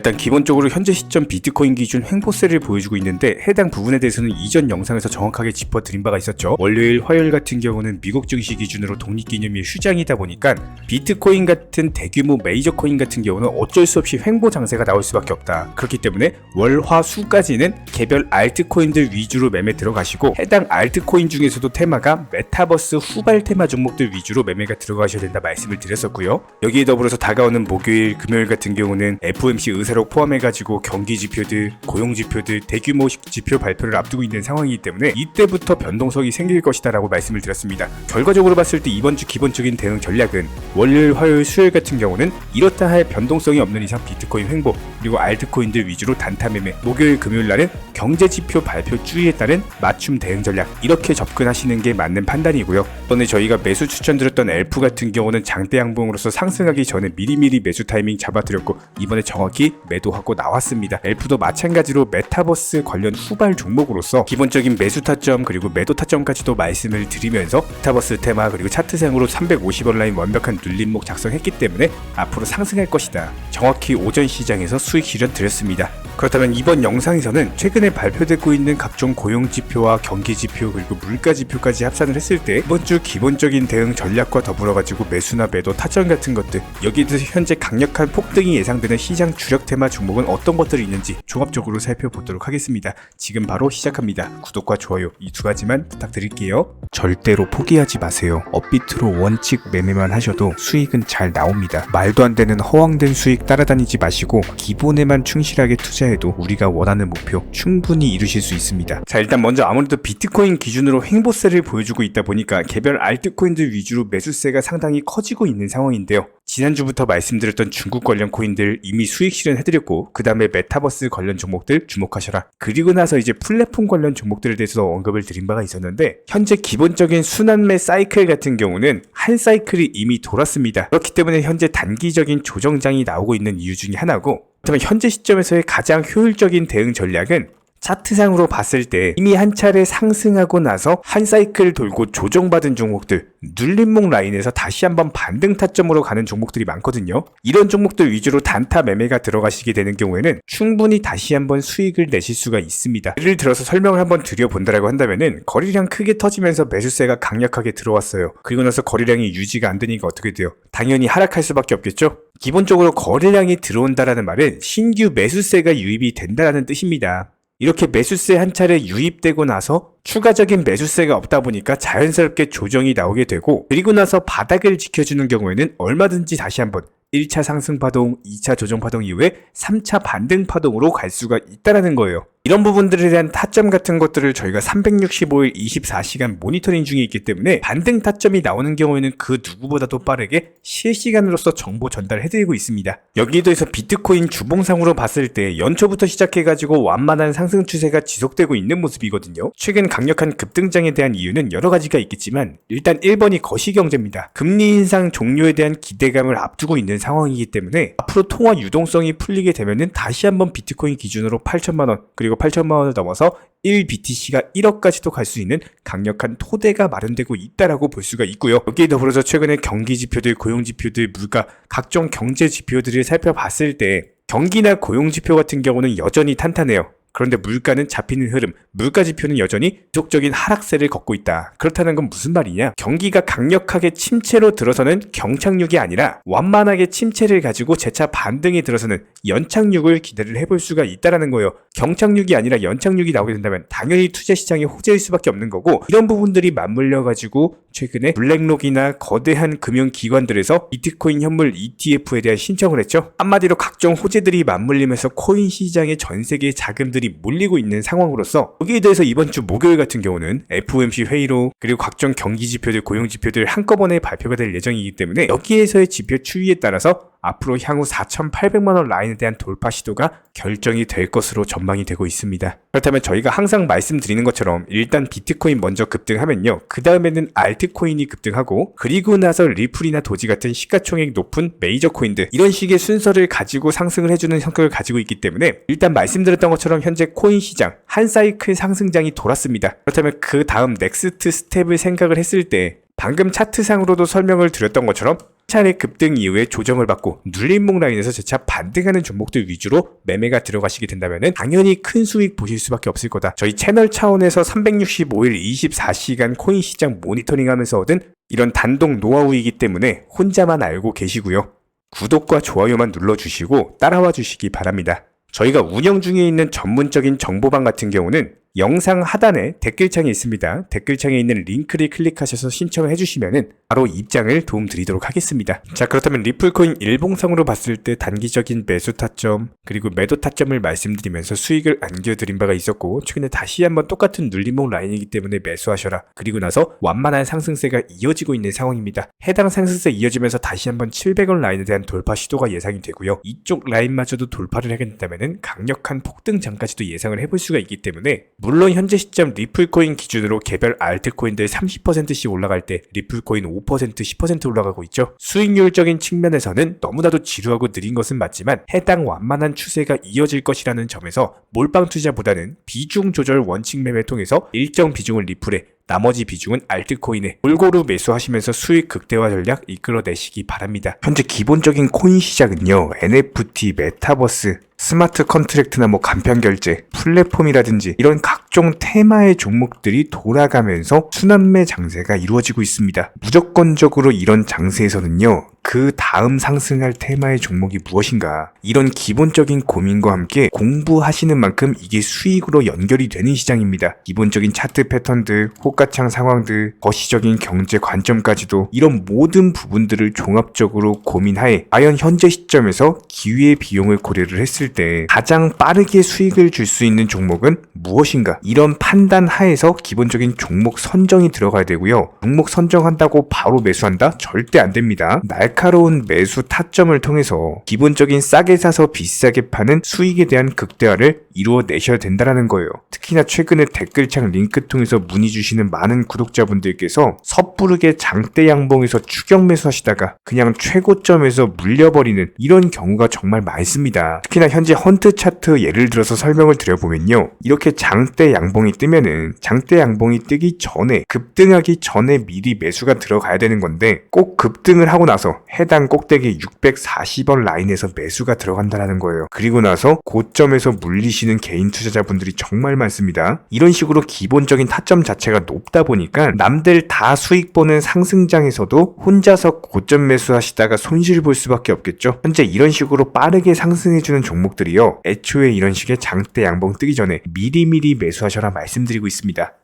일단 기본적으로 현재 시점 비트코인 기준 횡보세를 보여주고 있는데 해당 부분에 대해서는 이전 영상에서 정확하게 짚어드린 바가 있었죠. 월요일, 화요일 같은 경우는 미국 증시 기준으로 독립기념일 휴장이다 보니까 비트코인 같은 대규모 메이저 코인 같은 경우는 어쩔 수 없이 횡보 장세가 나올 수밖에 없다. 그렇기 때문에 월, 화, 수까지는 개별 알트코인들 위주로 매매 들어가시고 해당 알트코인 중에서도 테마가 메타버스 후발 테마 종목들 위주로 매매가 들어가셔야 된다 말씀을 드렸었고요. 여기에 더불어서 다가오는 목요일, 금요일 같은 경우는 FOMC 의사 록 포함해가지고 경기 지표들, 고용 지표들, 대규모 지표 발표를 앞두고 있는 상황이기 때문에 이때부터 변동성이 생길 것이다라고 말씀을 드렸습니다. 결과적으로 봤을 때 이번 주 기본적인 대응 전략은 월요일, 화요일, 수요일 같은 경우는 이렇다 할 변동성이 없는 이상 비트코인 횡보 그리고 알트코인들 위주로 단타 매매 목요일, 금요일 날은 경제 지표 발표 주의에 따른 맞춤 대응 전략 이렇게 접근하시는 게 맞는 판단이고요. 이번에 저희가 매수 추천드렸던 엘프 같은 경우는 장대 양봉으로서 상승하기 전에 미리미리 매수 타이밍 잡아드렸고 이번에 정확히 매도하고 나왔습니다. 엘프도 마찬가지로 메타버스 관련 후발 종목으로서 기본적인 매수 타점 그리고 매도 타점까지도 말씀을 드리면서 메타버스 테마 그리고 차트상으로 350원 라인 완벽한 눌림목 작성했기 때문에 앞으로 상승할 것이다. 정확히 오전 시장에서 수익 실현 드렸습니다. 그렇다면 이번 영상에서는 최근에 발표되고 있는 각종 고용 지표와 경기 지표 그리고 물가 지표까지 합산을 했을 때 이번 주 기본적인 대응 전략과 더불어 가지고 매수나 매도 타점 같은 것들 여기에 대해서 현재 강력한 폭등이 예상되는 시장 주력 테마 종목은 어떤 것들이 있는지 종합적으로 살펴보도록 하겠습니다. 지금 바로 시작합니다. 구독과 좋아요 이 두 가지만 부탁드릴게요. 절대로 포기하지 마세요. 업비트로 원칙 매매만 하셔도 수익은 잘 나옵니다. 말도 안 되는 허황된 수익 따라다니지 마시고 기본에만 충실하게 투자해도 우리가 원하는 목표 충분히 이루실 수 있습니다. 자 일단 먼저 아무래도 비트코인 기준으로 횡보세를 보여주고 있다 보니까 개별 알트코인들 위주로 매수세가 상당히 커지고 있는 상황인데요. 지난주부터 말씀드렸던 중국 관련 코인들 이미 수익 실현해드렸고 그 다음에 메타버스 관련 종목들 주목하셔라. 그리고 나서 이제 플랫폼 관련 종목들에 대해서 언급을 드린 바가 있었는데 현재 기본적인 순환매 사이클 같은 경우는 한 사이클이 이미 돌았습니다. 그렇기 때문에 현재 단기적인 조정장이 나오고 있는 이유 중에 하나고 그렇다면 현재 시점에서의 가장 효율적인 대응 전략은 차트상으로 봤을 때 이미 한 차례 상승하고 나서 한 사이클 돌고 조정받은 종목들 눌림목 라인에서 다시 한번 반등 타점으로 가는 종목들이 많거든요. 이런 종목들 위주로 단타 매매가 들어가시게 되는 경우에는 충분히 다시 한번 수익을 내실 수가 있습니다. 예를 들어서 설명을 한번 드려본다라고 한다면은 거래량 크게 터지면서 매수세가 강력하게 들어왔어요. 그리고 나서 거래량이 유지가 안 되니까 어떻게 돼요? 당연히 하락할 수밖에 없겠죠? 기본적으로 거래량이 들어온다라는 말은 신규 매수세가 유입이 된다라는 뜻입니다. 이렇게 매수세 한 차례 유입되고 나서 추가적인 매수세가 없다 보니까 자연스럽게 조정이 나오게 되고 그리고 나서 바닥을 지켜주는 경우에는 얼마든지 다시 한번 1차 상승 파동, 2차 조정 파동 이후에 3차 반등 파동으로 갈 수가 있다라는 거예요. 이런 부분들에 대한 타점 같은 것들을 저희가 365일 24시간 모니터링 중에 있기 때문에 반등 타점이 나오는 경우에는 그 누구보다도 빠르게 실시간으로서 정보 전달해드리고 있습니다. 여기에 더해서 비트코인 주봉상으로 봤을 때 연초부터 시작해가지고 완만한 상승 추세가 지속되고 있는 모습이거든요. 최근 강력한 급등장에 대한 이유는 여러 가지가 있겠지만 일단 1번이 거시경제입니다. 금리 인상 종료에 대한 기대감을 앞두고 있는 상황이기 때문에 앞으로 통화 유동성이 풀리게 되면은 다시 한번 비트코인 기준으로 8천만원 그리고 8천만 원을 넘어서 1BTC가 1억까지도 갈 수 있는 강력한 토대가 마련되고 있다라고 볼 수가 있고요. 여기에 더불어서 최근에 경기 지표들, 고용 지표들, 물가, 각종 경제 지표들을 살펴봤을 때 경기나 고용 지표 같은 경우는 여전히 탄탄해요. 그런데 물가는 잡히는 흐름, 물가 지표는 여전히 지속적인 하락세를 걷고 있다. 그렇다는 건 무슨 말이냐? 경기가 강력하게 침체로 들어서는 경착륙이 아니라 완만하게 침체를 가지고 재차 반등이 들어서는 연착륙을 기대를 해볼 수가 있다라는 거예요. 경착륙이 아니라 연착륙이 나오게 된다면 당연히 투자 시장이 호재일 수밖에 없는 거고 이런 부분들이 맞물려 가지고 최근에 블랙록이나 거대한 금융 기관들에서 비트코인 현물 ETF에 대한 신청을 했죠. 한마디로 각종 호재들이 맞물리면서 코인 시장에 전 세계 자금들이 몰리고 있는 상황으로서 여기에 대해서 이번 주 목요일 같은 경우는 FOMC 회의로 그리고 각종 경기 지표들, 고용 지표들 한꺼번에 발표가 될 예정이기 때문에 여기에서의 지표 추이에 따라서 앞으로 향후 4,800만 원 라인에 대한 돌파 시도가 결정이 될 것으로 전망이 되고 있습니다. 그렇다면 저희가 항상 말씀드리는 것처럼 일단 비트코인 먼저 급등하면요. 그 다음에는 알트코인이 급등하고 그리고 나서 리플이나 도지 같은 시가총액 높은 메이저 코인들 이런 식의 순서를 가지고 상승을 해주는 성격을 가지고 있기 때문에 일단 말씀드렸던 것처럼 현재 코인 시장 한 사이클 상승장이 돌았습니다. 그렇다면 그 다음 넥스트 스텝을 생각을 했을 때 방금 차트상으로도 설명을 드렸던 것처럼 차례 급등 이후에 조정을 받고 눌림목 라인에서 재차 반등하는 종목들 위주로 매매가 들어가시게 된다면 당연히 큰 수익 보실 수밖에 없을 거다. 저희 채널 차원에서 365일 24시간 코인 시장 모니터링 하면서 얻은 이런 단독 노하우이기 때문에 혼자만 알고 계시고요. 구독과 좋아요만 눌러주시고 따라와 주시기 바랍니다. 저희가 운영 중에 있는 전문적인 정보방 같은 경우는 영상 하단에 댓글창이 있습니다. 댓글창에 있는 링크를 클릭하셔서 신청을 해주시면 바로 입장을 도움드리도록 하겠습니다. 자 그렇다면 리플코인 일봉성으로 봤을 때 단기적인 매수 타점 그리고 매도 타점을 말씀드리면서 수익을 안겨드린 바가 있었고 최근에 다시 한번 똑같은 눌림목 라인이기 때문에 매수하셔라. 그리고 나서 완만한 상승세가 이어지고 있는 상황입니다. 해당 상승세 이어지면서 다시 한번 700원 라인에 대한 돌파 시도가 예상이 되고요. 이쪽 라인마저도 돌파를 하게 된다면 강력한 폭등장까지도 예상을 해볼 수가 있기 때문에 물론 현재 시점 리플코인 기준으로 개별 알트코인들 30%씩 올라갈 때 리플코인 5% 10% 올라가고 있죠. 수익률적인 측면에서는 너무나도 지루하고 느린 것은 맞지만 해당 완만한 추세가 이어질 것이라는 점에서 몰빵 투자보다는 비중 조절 원칙 매매 통해서 일정 비중을 리플에 나머지 비중은 알트코인에 골고루 매수하시면서 수익 극대화 전략 이끌어내시기 바랍니다. 현재 기본적인 코인 시장은요, NFT, 메타버스, 스마트 컨트랙트나 뭐 간편 결제, 플랫폼이라든지 이런 각종 테마의 종목들이 돌아가면서 순환매 장세가 이루어지고 있습니다. 무조건적으로 이런 장세에서는요, 그 다음 상승할 테마의 종목이 무엇인가 이런 기본적인 고민과 함께 공부하시는 만큼 이게 수익으로 연결이 되는 시장입니다. 기본적인 차트 패턴들, 호가창 상황들, 거시적인 경제 관점까지도 이런 모든 부분들을 종합적으로 고민하에 과연 현재 시점에서 기회의 비용을 고려를 했을 때 가장 빠르게 수익을 줄 수 있는 종목은 무엇인가 이런 판단 하에서 기본적인 종목 선정이 들어가야 되고요. 종목 선정한다고 바로 매수한다? 절대 안 됩니다. 날카로운 매수 타점을 통해서 기본적인 싸게 사서 비싸게 파는 수익에 대한 극대화를 이루어내셔야 된다는 거예요. 특히나 최근에 댓글창 링크 통해서 문의 주시는 많은 구독자분들께서 섣부르게 장대 양봉에서 추격 매수하시다가 그냥 최고점에서 물려버리는 이런 경우가 정말 많습니다. 특히나 현재 헌트 차트 예를 들어서 설명을 드려보면요. 이렇게 장대 양봉이 뜨면은 장대 양봉이 뜨기 전에 급등하기 전에 미리 매수가 들어가야 되는 건데 꼭 급등을 하고 나서 해당 꼭대기 640원 라인에서 매수가 들어간다는 거예요. 그리고 나서 고점에서 물리시는 개인 투자자분들이 정말 많습니다. 이런 식으로 기본적인 타점 자체가 높다 보니까 남들 다 수익 보는 상승장에서도 혼자서 고점 매수하시다가 손실 볼 수밖에 없겠죠. 현재 이런 식으로 빠르게 상승해주는 종목 들이요. 애초에 이런 식의 장대 양봉 뜨기 전에 미리미리 매수하셔라 말씀드리고 있습니다.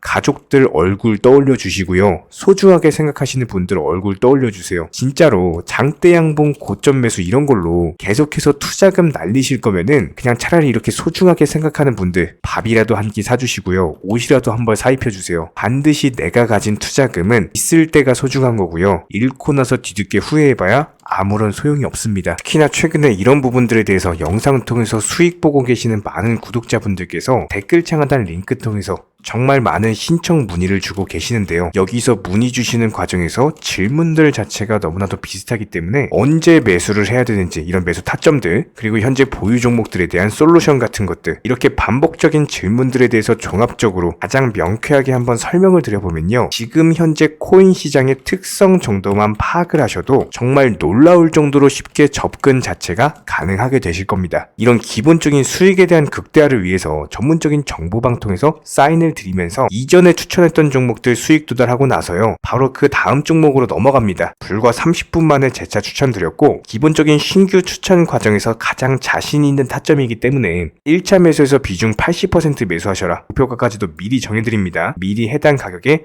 가족들 얼굴 떠올려 주시고요. 소중하게 생각하시는 분들 얼굴 떠올려 주세요. 진짜로 장대 양봉 고점 매수 이런 걸로 계속해서 투자금 날리실 거면은 그냥 차라리 이렇게 소중하게 생각하는 분들 밥이라도 한 끼 사주시고요. 옷이라도 한 벌 사입혀 주세요. 반드시 내가 가진 투자금은 있을 때가 소중한 거고요. 잃고 나서 뒤늦게 후회해봐야 아무런 소용이 없습니다. 특히나 최근에 이런 부분들에 대해서 영상을 통해서 수익 보고 계시는 많은 구독자분들께서 댓글창 하단 링크 통해서 정말 많은 신청 문의를 주고 계시는데요. 여기서 문의 주시는 과정에서 질문들 자체가 너무나도 비슷하기 때문에 언제 매수를 해야 되는지 이런 매수 타점들 그리고 현재 보유 종목들에 대한 솔루션 같은 것들 이렇게 반복적인 질문들에 대해서 종합적으로 가장 명쾌하게 한번 설명을 드려보면요. 지금 현재 코인 시장의 특성 정도만 파악을 하셔도 정말 놀라울 정도로 쉽게 접근 자체가 가능하게 되실 겁니다. 이런 기본적인 수익에 대한 극대화를 위해서 전문적인 정보 방 통해서 사인을 드리면서 이전에 추천했던 종목들 수익 도달하고 나서요. 바로 그 다음 종목으로 넘어갑니다. 불과 30분 만에 재차 추천드렸고 기본적인 신규 추천 과정에서 가장 자신 있는 타점이기 때문에 1차 매수에서 비중 80% 매수하셔라. 목표가까지도 미리 정해드립니다. 미리 해당 가격에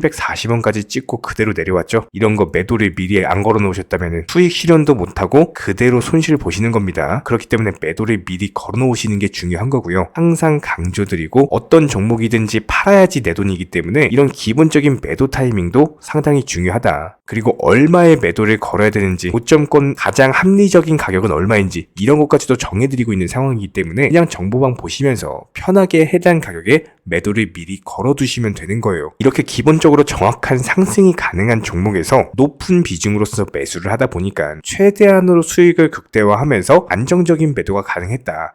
740원까지 찍고 그대로 내려왔죠. 이런 거 매도를 미리 안 걸어 놓으셨다면 수익 실현도 못하고 그대로 손실 보시는 겁니다. 그렇기 때문에 매도를 미리 걸어 놓으시는 게 중요한 거고요. 항상 강조드리고 어떤 종목이든지 팔아야지 내 돈이기 때문에 이런 기본적인 매도 타이밍도 상당히 중요하다. 그리고 얼마의 매도를 걸어야 되는지 고점권 가장 합리적인 가격은 얼마인지 이런 것까지도 정해드리고 있는 상황이기 때문에 그냥 정보방 보시면서 편하게 해당 가격에 매도를 미리 걸어두시면 되는 거예요. 이렇게 기본적으로 정확한 상승이 가능한 종목에서 높은 비중으로서 매수를 하다 보니까 최대한으로 수익을 극대화하면서 안정적인 매도가 가능했다.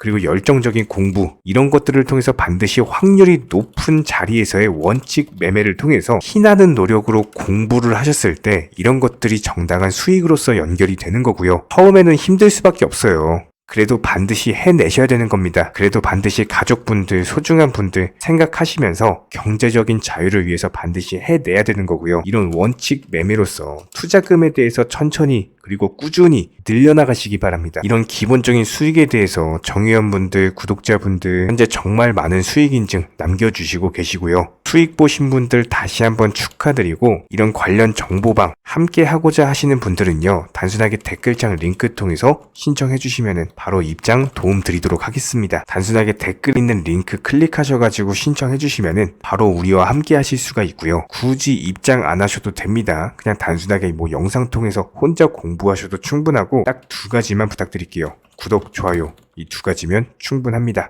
그리고 열정적인 공부 이런 것들을 통해서 반드시 확률이 높은 자리에서의 원칙 매매를 통해서 희나는 노력으로 공부를 하셨을 때 이런 것들이 정당한 수익으로서 연결이 되는 거고요. 처음에는 힘들 수밖에 없어요. 그래도 반드시 해내셔야 되는 겁니다. 그래도 반드시 가족분들, 소중한 분들 생각하시면서 경제적인 자유를 위해서 반드시 해내야 되는 거고요. 이런 원칙 매매로서 투자금에 대해서 천천히 그리고 꾸준히 늘려나가시기 바랍니다. 이런 기본적인 수익에 대해서 정회원분들, 구독자분들 현재 정말 많은 수익 인증 남겨주시고 계시고요. 수익 보신 분들 다시 한번 축하드리고 이런 관련 정보방 함께 하고자 하시는 분들은요. 단순하게 댓글창 링크 통해서 신청해 주시면 바로 입장 도움 드리도록 하겠습니다. 단순하게 댓글 있는 링크 클릭하셔가지고 신청해 주시면 바로 우리와 함께 하실 수가 있고요. 굳이 입장 안 하셔도 됩니다. 그냥 단순하게 뭐 영상 통해서 혼자 공부하셔도 충분하고 딱 두 가지만 부탁드릴게요. 구독, 좋아요 이 두 가지면 충분합니다.